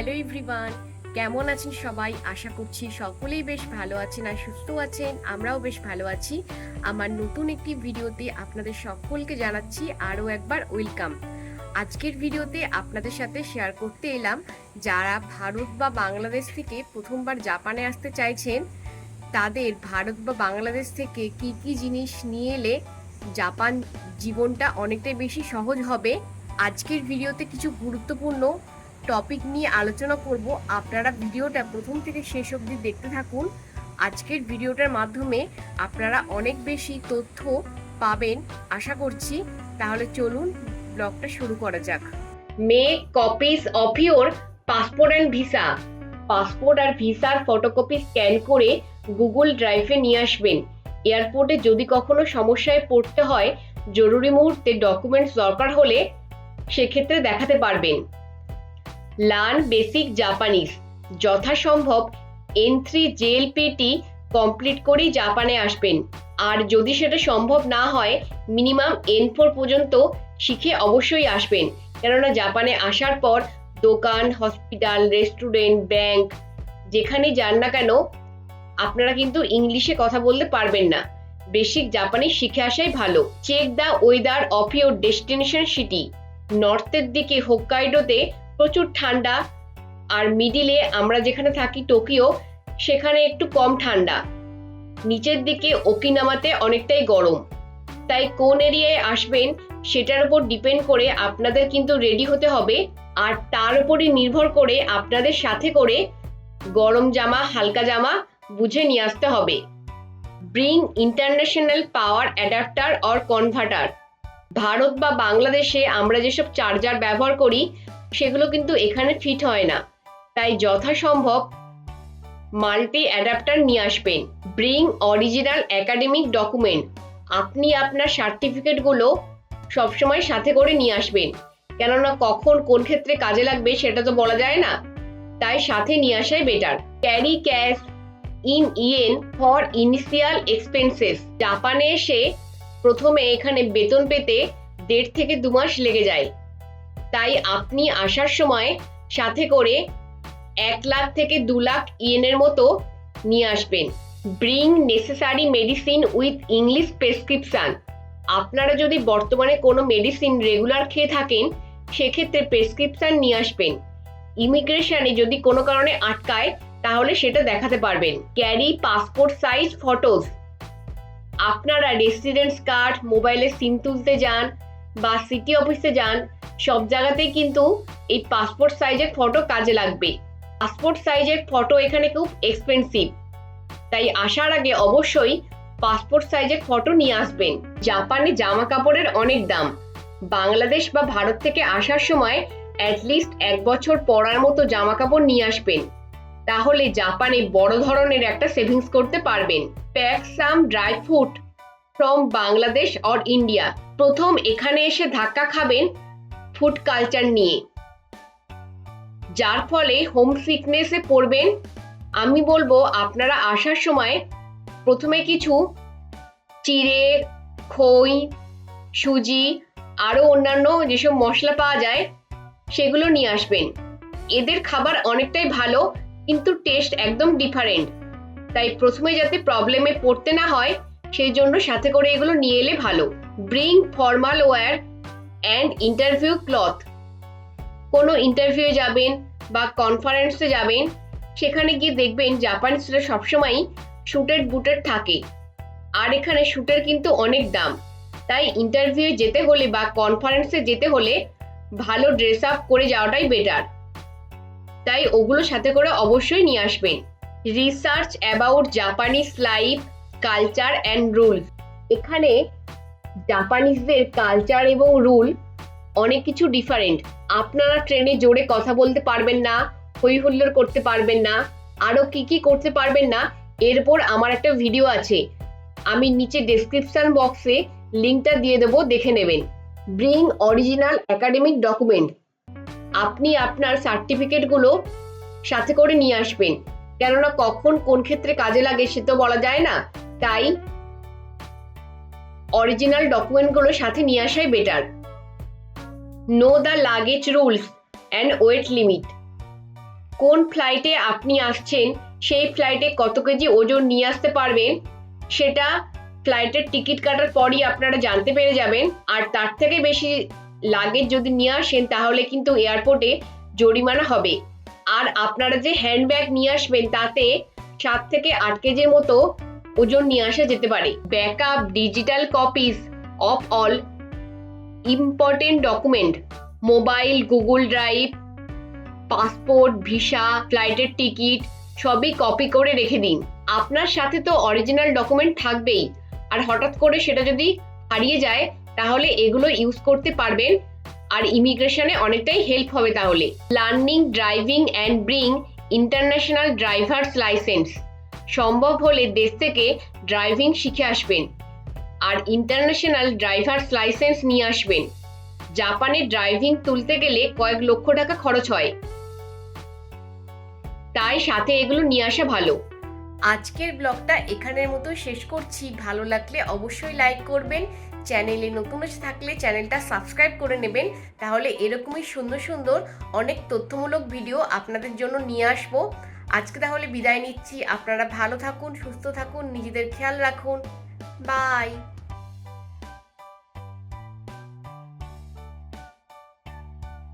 Hello everyone কেমন আছেন সবাই? আশা করছি সকলেই বেশ ভালো আছেন আর সুস্থ আছেন। আমরাও বেশ ভালো আছি। আমার নতুন একটি ভিডিওতে আপনাদের সকলকে জানাচ্ছি আরও একবার ওয়েলকাম। আজকের ভিডিওতে আপনাদের সাথে শেয়ার করতে এলাম, যারা ভারত বা বাংলাদেশ থেকে প্রথমবার জাপানে আসতে চাইছেন, তাদের ভারত বা বাংলাদেশ থেকে কি কি জিনিস নিয়ে এলে জাপান জীবনটা অনেকটাই বেশি সহজ হবে। আজকের ভিডিওতে কিছু গুরুত্বপূর্ণ টপিক নিয়ে আলোচনা করব। আপনারা ভিডিওটা প্রথম থেকে শেষ অবধি দেখতে থাকুন। আজকের ভিডিওটার মাধ্যমে আপনারা অনেক বেশি তথ্য পাবেন আশা করছি। তাহলে চলুন ব্লগটা শুরু করা যাক। Make copies of your passport and visa passport আর ভিসার ফটোকপি স্ক্যান করে গুগল ড্রাইভে নিয়ে আসবেন। এয়ারপোর্টে যদি কখনো সমস্যায় পড়তে হয়, জরুরি মুহূর্তে ডকুমেন্টস দরকার হলে সেক্ষেত্রে দেখাতে পারবেন। লার্ন বেসিক জাপানিজ যথাসম্ভব এন থ্রি জেএলপিটি কমপ্লিট করেই জাপানে আসবেন। আর যদি সেটা সম্ভব না হয় মিনিমাম এন ফোর পর্যন্ত শিখে অবশ্যই আসবেন। কেননা জাপানে আসার পর দোকান হসপিটাল রেস্টুরেন্ট ব্যাংক যেখানে যান না কেন, আপনারা কিন্তু ইংলিশে কথা বলতে পারবেন না। বেসিক জাপানি শিখে আসাই ভালো। Check the weather of your destination city নর্থের দিকে হোক্কাইডোতে প্রচুর ঠান্ডা। আর মিডিলে আমরা যেখানে থাকি, টোকিও, সেখানে একটু কম ঠান্ডা। নিচের দিকে ওকিনামাতে অনেকটাই গরম। তাই কোন এরিয়ায় আসবেন, সেটার উপর ডিপেন্ড করে আপনাদের কিন্তু রেডি হতে হবে। আর তার উপরই নির্ভর করে আপনাদের সাথে করে গরম জামা, হালকা জামা বুঝে নিয়ে আসতে হবে। Bring international power adapter or converter Bharat বা বাংলাদেশে আমরা যেসব চার্জার ব্যবহার করি সেগুলো কিন্তু এখানে ফিট হয় না। তাই যথাসম্ভব মাল্টি অ্যাডাপ্টার নিয়ে আসবেন। ব্রিং অরিজিনাল একাডেমিক ডকুমেন্ট আপনি আপনার সার্টিফিকেটগুলো সবসময় সাথে করে নিয়ে আসবেন। কেননা কখন কোন ক্ষেত্রে কাজে লাগবে সেটা তো বলা যায় না। তাই সাথে নিয়ে আসাই better carry cash in yen for initial expenses জাপানে এসে প্রথমে এখানে বেতন পেতে দেড় থেকে দু মাস লেগে যায়। তাই আপনি আসার সময় সাথে করে এক লাখ থেকে দু লাখ ইয়েনের মতো নিয়ে আসবেন। Bring necessary medicine with English prescription আপনারা যদি বর্তমানে কোনো মেডিসিন রেগুলার খেয়ে থাকেন, সেক্ষেত্রে প্রেসক্রিপশন নিয়ে আসবেন। ইমিগ্রেশনে যদি কোনো কারণে আটকায়, তাহলে সেটা দেখাতে পারবেন। ক্যারি পাসপোর্ট সাইজ ফটোজ আপনারা রেসিডেন্স কার্ড মোবাইলে সিম তুলতে যান। বা সিটি অফিসে যান, সব জায়গাতেই কিন্তু এই পাসপোর্ট সাইজের ফটো কাজে লাগবে। পাসপোর্ট সাইজের ফটো এখানে খুব এক্সপেন্সিভ তাই আসার আগে অবশ্যই পাসপোর্ট সাইজের ফটো নিয়ে আসবেন। জাপানে জামা কাপড়ের অনেক দাম। বাংলাদেশ বা ভারত থেকে আসার সময় অ্যাটলিস্ট এক বছর পরার মতো জামা কাপড় নিয়ে আসবেন। তাহলে জাপানে বড় ধরনের একটা সেভিংস করতে পারবেন। Pack some dry fruit from Bangladesh or India প্রথম এখানে এসে ধাক্কা খাবেন ফুড কালচার নিয়ে। যার ফলে হোম সিকনেসে পড়বেন। আমি বলব, আপনারা আসার সময় প্রথমে কিছু চিড়ে, খই, সুজি আরও অন্যান্য যেসব মশলা পাওয়া যায়, সেগুলো নিয়ে আসবেন। এদের খাবার অনেকটাই ভালো, কিন্তু টেস্ট একদম ডিফারেন্ট তাই প্রথমে যাতে প্রবলেমে পড়তে না হয় সেই জন্য সাথে করে এগুলো নিয়ে এলে ভালো। Bring formal wear and interview cloth কোনো ইন্টারভিউ যাবেন বা কনফারেন্সে যাবেন, সেখানে গিয়ে দেখবেন জাপানিজরা সবসময়ই শুটেড বুটেড থাকে। আর এখানে শুটের কিন্তু অনেক দাম। তাই ইন্টারভিউ যেতে হলে বা কনফারেন্সে যেতে হলে ভালো ড্রেস আপ করে যাওয়াটাই বেটার তাই ওগুলো সাথে করে অবশ্যই নিয়ে আসবেন। Research about Japanese life culture and rule এখানে জাপানিজদের কালচার এবং রুল অনেক কিছু ডিফারেন্ট আপনারা ট্রেনে জোরে কথা বলতে পারবেন না, হই হুল্লোড় করতে পারবেন না আরও কি কি করতে পারবেন না, এরপর আমার একটা ভিডিও আছে। আমি নিচে ডেসক্রিপশন বক্সে লিঙ্কটা দিয়ে দেবো, দেখে নেবেন। ব্রিং অরিজিনাল একাডেমিক ডকুমেন্ট আপনি আপনার সার্টিফিকেটগুলো সাথে করে নিয়ে আসবেন। কেননা কখন কোন ক্ষেত্রে কাজে লাগে সে তো বলা যায় না। তাই অরিজিনাল ডকুমেন্টগুলো সাথে নিয়ে আসাই better know the luggage rules and weight limit কোন ফ্লাইটে আপনি আসছেন, সেই ফ্লাইটে কত কেজি ওজন নিয়ে আসতে পারবেন, সেটা ফ্লাইটের টিকিট কাটার পরই আপনারা জানতে পেরে যাবেন। আর তার থেকে বেশি লাগেজ যদি নিয়ে আসেন, তাহলে কিন্তু এয়ারপোর্টে জরিমানা হবে। আর আপনারা যে হ্যান্ডব্যাগ নিয়ে আসবেন, তাতে সাত থেকে আট কেজির মতো ওজন নিয়ে আসা যেতে পারে। Backup digital copies of all important document mobile Google drive passport visa ফ্লাইটের টিকিট সবই কপি করে রেখে দিন। আপনার সাথে তো অরিজিনাল ডকুমেন্ট থাকবেই। আর হঠাৎ করে সেটা যদি হারিয়ে যায়, তাহলে এগুলো ইউজ করতে পারবেন। আর ইমিগ্রেশনে অনেকটাই হেল্প হবে তাহলে। Learning driving and bring international driver's licence সম্ভব হলে দেশ থেকে ড্রাইভিং শিখে আসবেন। আর ইন্টারন্যাশনাল ড্রাইভার্স লাইসেন্স নিয়ে আসবেন। জাপানে ড্রাইভিং তুলতে গেলে কয়েক লক্ষ টাকা খরচ হয়। তাই সাথে এগুলো নিয়ে আসা ভালো। আজকের ব্লগটা এখানের মতো শেষ করছি। ভালো লাগলে অবশ্যই লাইক করবেন। চ্যানেলে নতুন থাকলে চ্যানেলটা সাবস্ক্রাইব করে নেবেন। তাহলে এরকমই সুন্দর সুন্দর অনেক তথ্যমূলক ভিডিও আপনাদের জন্য নিয়ে আসব। আজকে তাহলে বিদায় নিচ্ছি। আপনারা ভালো থাকুন সুস্থ থাকুন নিজেদের খেয়াল রাখুন। বাই।